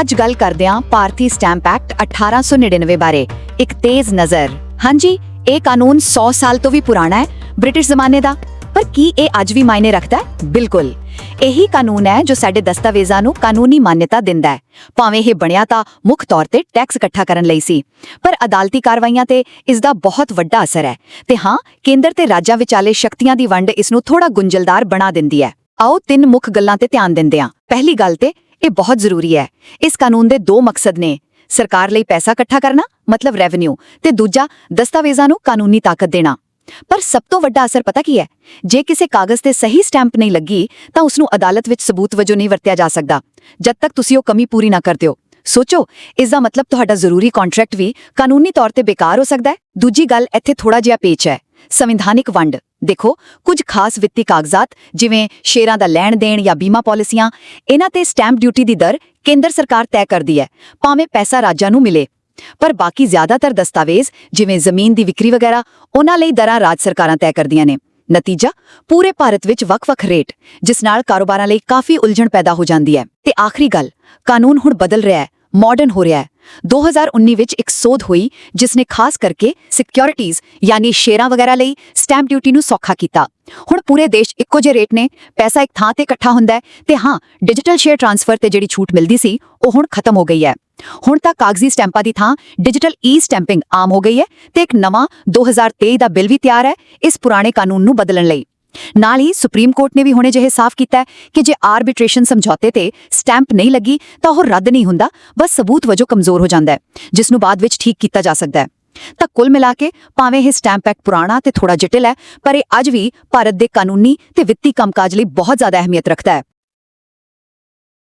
ਅੱਜ ਗੱਲ ਕਰਦੇ ਹਾਂ ਭਾਰਤੀ ਸਟੈਂਪ ਐਕਟ 1899 ਬਾਰੇ ਇੱਕ ਤੇਜ਼ ਨਜ਼ਰ। ਹਾਂਜੀ, ਇਹ ਕਾਨੂੰਨ 100 ਸਾਲ ਤੋਂ ਵੀ ਪੁਰਾਣਾ ਹੈ, ਬ੍ਰਿਟਿਸ਼ ਜ਼ਮਾਨੇ ਦਾ। ਪਰ ਕੀ ਇਹ ਅੱਜ ਵੀ ਮਾਇਨੇ ਰੱਖਦਾ ਹੈ? ਬਿਲਕੁਲ। ਇਹੀ ਕਾਨੂੰਨ ਹੈ ਜੋ ਸਾਡੇ ਦਸਤਾਵੇਜ਼ਾਂ ਨੂੰ ਕਾਨੂੰਨੀ ਮਾਨ੍ਯਤਾ ਦਿੰਦਾ ਹੈ। ਭਾਵੇਂ ਇਹ ਬਣਿਆ ਤਾਂ ਮੁੱਖ ਤੌਰ ਤੇ ਟੈਕਸ ਇਕੱਠਾ ਕਰਨ ਲਈ ਸੀ। ਪਰ ਅਦਾਲਤੀ ਕਾਰਵਾਈਆਂ ਤੇ ਇਸ ਦਾ ਬਹੁਤ ਵੱਡਾ ਅਸਰ ਹੈ। ਤੇ ਹਾਂ, ਕੇਂਦਰ ਤੇ ਰਾਜਾਂ ਵਿਚਾਲੇ ਸ਼ਕਤੀਆਂ ਦੀ ਵੰਡ ਇਸ ਨੂੰ ਥੋੜਾ ਗੁੰਝਲਦਾਰ ਬਣਾ ਦਿੰਦੀ ਹੈ। ਆਓ ਤਿੰਨ ਮੁੱਖ ਗੱਲਾਂ ਤੇ ਧਿਆਨ ਦਿੰਦੇ ਹਾਂ। ਪਹਿਲੀ ਗੱਲ ਤੇ ਇਹ ਬਹੁਤ ਜ਼ਰੂਰੀ ਹੈ। ਇਸ ਕਾਨੂੰਨ ਦੇ ਦੋ ਮਕਸਦ ਨੇ। ਸਰਕਾਰ ਲਈ ਪੈਸਾ ਇਕੱਠਾ ਕਰਨਾ, ਮਤਲਬ ਰੈਵਨਿਊ ਤੇ ਦੂਜਾ ਦਸਤਾਵੇਜ਼ਾਂ ਨੂੰ ਕਾਨੂੰਨੀ ਤਾਕਤ ਦੇਣਾ। ਪਰ ਸਭ ਤੋਂ ਵੱਡਾ ਅਸਰ ਪਤਾ ਕੀ ਹੈ? ਜੇ ਕਿਸੇ ਕਾਗਜ਼ ਤੇ ਸਹੀ ਸਟੈਂਪ ਨਹੀਂ ਲੱਗੀ, ਤਾਂ ਉਸ ਨੂੰ ਅਦਾਲਤ ਵਿੱਚ ਸਬੂਤ ਵਜੋਂ ਨਹੀਂ ਵਰਤਿਆ ਜਾ ਸਕਦਾ। ਜਦ ਤੱਕ ਤੁਸੀਂ ਉਹ ਕਮੀ ਪੂਰੀ ਨਾ ਕਰਦੇ ਹੋ ਸੋਚੋ ਇਸ ਦਾ ਮਤਲਬ ਤੁਹਾਡਾ ਜ਼ਰੂਰੀ ਕੰਟਰੈਕਟ ਵੀ ਕਾਨੂੰਨੀ ਤੌਰ ਤੇ ਬੇਕਾਰ ਹੋ ਸਕਦਾ ਹੈ। ਦੂਜੀ ਗੱਲ, ਇੱਥੇ ਥੋੜਾ ਜਿਹਾ ਪੇਚ ਹੈ। ਸੰਵਿਧਾਨਿਕ ਵੰਡ। ਦੇਖੋ, ਕੁਝ ਖਾਸ ਵਿੱਤੀ ਕਾਗਜ਼ਾਤ, ਜਿਵੇਂ ਸ਼ੇਅਰਾਂ ਦਾ ਲੈਣ ਦੇਣ ਜਾਂ ਬੀਮਾ ਪਾਲਿਸੀਆਂ, ਇਹਨਾਂ ਤੇ ਸਟੈਂਪ ਡਿਊਟੀ ਦੀ ਦਰ ਕੇਂਦਰ ਸਰਕਾਰ ਤੈਅ ਕਰਦੀ ਹੈ, ਭਾਵੇਂ ਪੈਸਾ ਰਾਜਾਂ ਨੂੰ ਮਿਲੇ। ਪਰ ਬਾਕੀ ਜ਼ਿਆਦਾਤਰ ਦਸਤਾਵੇਜ਼, ਜਿਵੇਂ ਜ਼ਮੀਨ ਦੀ ਵਿਕਰੀ ਵਗੈਰਾ, ਉਹਨਾਂ ਲਈ ਦਰਾਂ ਰਾਜ ਸਰਕਾਰਾਂ ਤੈਅ ਕਰਦੀਆਂ ਨੇ। ਨਤੀਜਾ, ਪੂਰੇ ਭਾਰਤ ਵਿੱਚ ਵੱਖ-ਵੱਖ ਰੇਟ, ਜਿਸ ਨਾਲ ਕਾਰੋਬਾਰਾਂ ਲਈ ਕਾਫੀ ਉਲਝਣ ਪੈਦਾ ਹੋ ਜਾਂਦੀ ਹੈ। ਤੇ ਆਖਰੀ ਗੱਲ, ਕਾਨੂੰਨ ਹੁਣ ਬਦਲ ਰਿਹਾ ਹੈ ਮਾਡਰਨ ਹੋ ਰਿਹਾ ਹੈ। 2019 ਵਿੱਚ ਇੱਕ ਸੋਧ ਹੋਈ, ਜਿਸ ਨੇ ਖਾਸ ਕਰਕੇ ਸਿਕਿਉਰਿਟੀਜ਼ ਯਾਨੀ ਸ਼ੇਅਰਾਂ ਵਗੈਰਾ ਲਈ ਸਟੈਂਪ ਡਿਊਟੀ ਨੂੰ ਸੌਖਾ ਕੀਤਾ। ਹੁਣ ਪੂਰੇ ਦੇਸ਼ ਇੱਕੋ ਜਿਹੇ ਰੇਟ ਨੇ, ਪੈਸਾ ਇੱਕ ਥਾਂ ਤੇ ਇਕੱਠਾ ਹੁੰਦਾ ਹੈ ਤੇ ਹਾਂ ਡਿਜੀਟਲ ਸ਼ੇਅਰ ਟ੍ਰਾਂਸਫਰ ਤੇ ਜਿਹੜੀ ਛੂਟ ਮਿਲਦੀ ਸੀ, ਉਹ ਹੁਣ ਖਤਮ ਹੋ ਗਈ ਹੈ। ਹੁਣ ਤਾਂ ਕਾਗਜ਼ੀ ਸਟੈਂਪਾਂ ਦੀ ਥਾਂ ਡਿਜੀਟਲ ਈ ਸਟੈਂਪਿੰਗ ਆਮ ਹੋ ਗਈ ਹੈ ਤੇ ਇੱਕ ਨਵਾਂ 2023 ਦਾ ਬਿੱਲ ਵੀ ਤਿਆਰ ਹੈ ਇਸ ਪੁਰਾਣੇ ਕਾਨੂੰਨ ਨੂੰ ਬਦਲਣ ਲਈ। ਨਾਲ ਹੀ ਸੁਪਰੀਮ ਕੋਰਟ ਨੇ ਵੀ ਹੁਣੇ ਜਿਹੇ ਸਾਫ਼ ਕੀਤਾ ਕਿ ਜੇ ਆਰਬਿਟ੍ਰੇਸ਼ਨ ਸਮਝੌਤੇ ਤੇ ਸਟੈਂਪ ਨਹੀਂ ਲੱਗੀ, ਤਾਂ ਉਹ ਰੱਦ ਨਹੀਂ ਹੁੰਦਾ, ਬਸ ਸਬੂਤ ਵਜੋਂ ਕਮਜ਼ੋਰ ਹੋ ਜਾਂਦਾ ਹੈ, ਜਿਸ ਨੂੰ ਬਾਅਦ ਵਿੱਚ ਠੀਕ ਕੀਤਾ ਜਾ ਸਕਦਾ ਹੈ। ਤਾਂ ਕੁੱਲ ਮਿਲਾ ਕੇ ਭਾਵੇਂ ਇਹ ਸਟੈਂਪ ਐਕਟ ਪੁਰਾਣਾ ਤੇ ਥੋੜਾ ਜਟਿਲ ਹੈ, ਪਰ ਇਹ ਅੱਜ ਵੀ ਭਾਰਤ ਦੇ ਕਾਨੂੰਨੀ ਤੇ ਵਿੱਤੀ ਕੰਮਕਾਜ ਲਈ ਬਹੁਤ ਜ਼ਿਆਦਾ ਅਹਿਮੀਅਤ ਰੱਖਦਾ ਹੈ।